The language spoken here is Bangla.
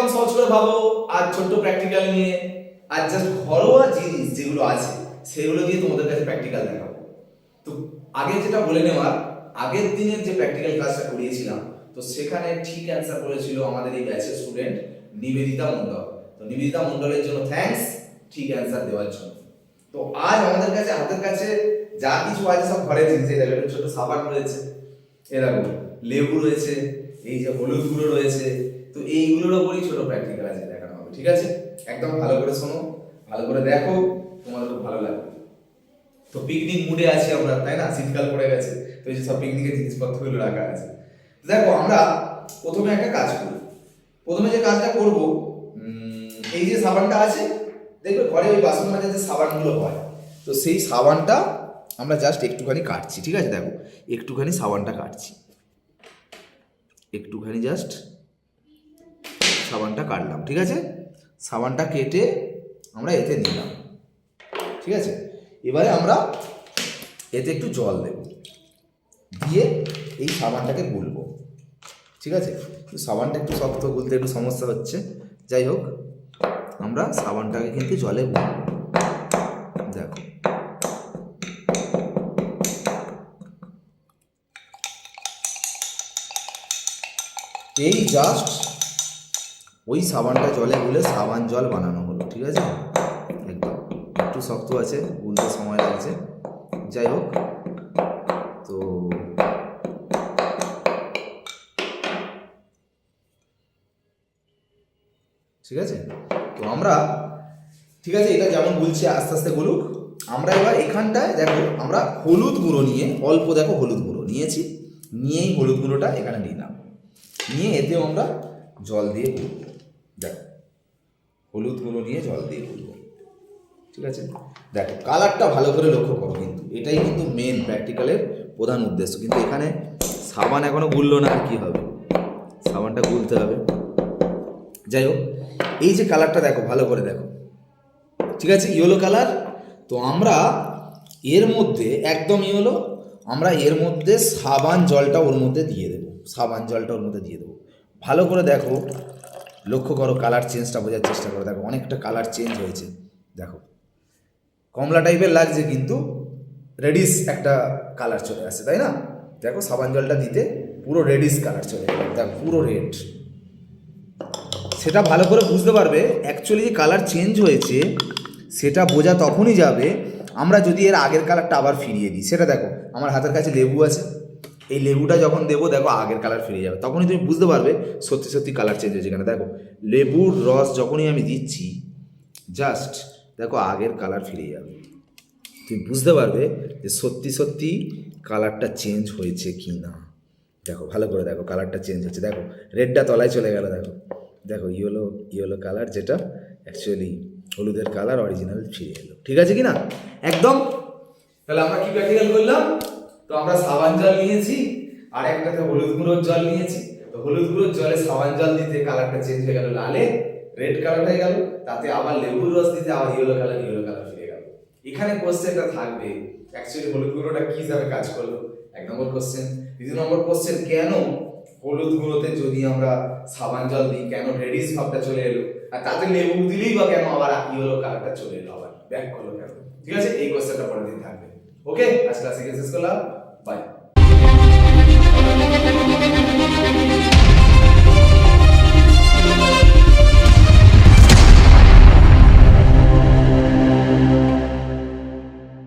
একদম সহজ করে ভাবো, আর ছোট্ট প্র্যাকটিক্যাল নিয়ে, আর জাস্ট ঘরোয়া জিনিস যেগুলো আছে, সেগুলো দিয়ে তোমাদের কাছে প্র্যাকটিক্যাল দেখাবো। তো আগে যেটা বলে নেওয়ার, আগের দিনের যে প্র্যাকটিক্যাল ক্লাসটা করিয়েছিলাম, তো সেখানে ঠিক অ্যান্সার করেছিল আমাদের এই ব্যাচের স্টুডেন্ট নিবেদিতা মণ্ডল। তো নিবেদিতা মণ্ডলের জন্য থ্যাঙ্কস ঠিক অ্যান্সার দেওয়ার জন্য। তো আজ আমাদের কাছে হাতের কাছে যা কিছু আছে সব ঘরে জিনিস দেখো ছোট সাবান রয়েছে এরকম লেবু রয়েছে, এই যে হলুদ গুঁড়ো রয়েছে তো এইগুলোর ওপরই ছোট প্র্যাকটিক্যাল আছে দেখানো হবে, ঠিক আছে? একদম ভালো করে শোনো, ভালো করে দেখো, তোমাদের খুব ভালো লাগবে। তো পিকনিক মুডে আছি আমরা, তাই না? শীতকাল পড়ে গেছে, তো এই যে সব পিকনিকের জিনিসপত্রগুলো রাখা আছে। দেখো, আমরা প্রথমে একটা কাজ করি। প্রথমে যে কাজটা করব এই যে সাবানটা আছে, দেখবে ঘরে ওই বাসন মাজার যে সাবানগুলো হয়, তো সেই সাবানটা আমরা জাস্ট একটুখানি কাটছি, ঠিক আছে? দেখো, একটুখানি সাবানটা কাটছি। একটুখানি জাস্ট সাবানটা কাটলাম, ঠিক আছে? সাবানটা কেটে আমরা এতে নিলাম, ঠিক আছে? এবারে আমরা এতে একটু জল দেব, দিয়ে এই সাবানটাকে গুলবো, ঠিক আছে? সাবানটা একটু শক্ত গুলতে একটু সমস্যা হচ্ছে, যাই হোক, আমরা সাবানটাকে কিন্তু জলে গুলবো, দেখো। এই জাস্ট ওই সাবানটা জলে গুলে সাবান জল বানানো হলো, ঠিক আছে? একদম, একটু শক্ত আছে গুলতে সময় লাগছে। যাই হোক, তো ঠিক আছে? তো আমরা, ঠিক আছে, এটা যেমন গুলছে, আস্তে আস্তে গুলুক। আমরা এবার এখানটায়, দেখো, আমরা হলুদ গুঁড়ো নিয়ে, অল্প দেখো হলুদ গুঁড়ো, নিয়েছি। নিয়েই হলুদ গুঁড়োটা এখানে নিলাম নিয়ে এতেও আমরা জল দিয়ে হলুদ নিয়ে জল দিয়ে গুলবো ঠিক আছে? দেখো কালারটা ভালো করে লক্ষ্য করো কিন্তু। এটাই কিন্তু মেন প্র্যাকটিক্যালের প্রধান উদ্দেশ্য। কিন্তু এখানে সাবান এখনও গুললো না, আর কি হবে? সাবানটা গুলতে হবে। যাই হোক, এই যে কালারটা দেখো, ভালো করে দেখো। ঠিক আছে? ইয়েলো কালার তো আমরা এর মধ্যে, একদম ইয়েলো, আমরা এর মধ্যে সাবান জলটা ওর মধ্যে দিয়ে দেবো। সাবান জলটা ওর মধ্যে দিয়ে দেবো। ভালো করে দেখো লক্ষ্য করো কালার চেঞ্জটা বোঝার চেষ্টা করো। দেখো, অনেকটা কালার চেঞ্জ হয়েছে। দেখো, কমলা টাইপের লাগছে কিন্তু রেডিস একটা কালার চলে আসছে তাই না? দেখো, সাবান জলটা দিতে পুরো রেডিস কালার চলে গেল। দেখো, পুরো রেড সেটা ভালো করে বুঝতে পারবে অ্যাকচুয়ালি যে কালার চেঞ্জ হয়েছে, সেটা বোঝা তখনই যাবে, আমরা যদি এর আগের কালারটা আবার ফিরিয়ে দিই। সেটা দেখো, আমার হাতের কাছে লেবু আছে। এই লেবুটা যখন দেবো, দেখো আগের কালার ফিরে যাবে। তখনই তুমি বুঝতে পারবে সত্যি সত্যি কালার চেঞ্জ হয়েছে কেন। দেখো, লেবুর রস যখনই আমি দিচ্ছি জাস্ট দেখো আগের কালার ফিরে যাবে। তুমি বুঝতে পারবে যে সত্যি সত্যি কালারটা চেঞ্জ হয়েছে কি না দেখো, ভালো করে দেখো কালারটা চেঞ্জ হচ্ছে। দেখো রেডটা তলায় চলে গেল, দেখো। দেখো ইয়েলো ইয়েলো কালার যেটা অ্যাকচুয়ালি হলুদের কালার অরিজিনাল ফিরে এলো। ঠিক আছে কি না একদম? তাহলে আমরা কি প্র্যাকটিক্যাল করলাম? তো আমরা সাবান জল নিয়েছি, আর একটাতে হলুদ গুঁড়োর জল নিয়েছি। তো হলুদ গুঁড়োর জলে সাবান জল দিতে কালারটা চেঞ্জ হয়ে গেল লালে রেড কালার হয়ে গেল, তাতে আবার লেবুর রস দিতে আবার ইয়েলো কালার ইয়েলো কালার ফিরে গেল। এখানে কোশ্চেনটা থাকবে অ্যাকচুয়ালি হলুদ গুঁড়োটা কি হিসাবে কাজ করল? এক নম্বর কোশ্চেন দ্বিতীয় নম্বর কোশ্চেন কেন হলুদ গুঁড়োতে যদি আমরা সাবান জল দিই, কেন রেডিস ভাবটা চলে এলো? আর তাতে লেবু দিলেই বা কেন আবার ইয়েলো কালারটা চলে এলো আবার? ব্যাক করল কেন? ঠিক আছে? এই কোশ্চেনটা পরের দিন থাকবে। ওকে আজকে শেষ করলাম। 拜。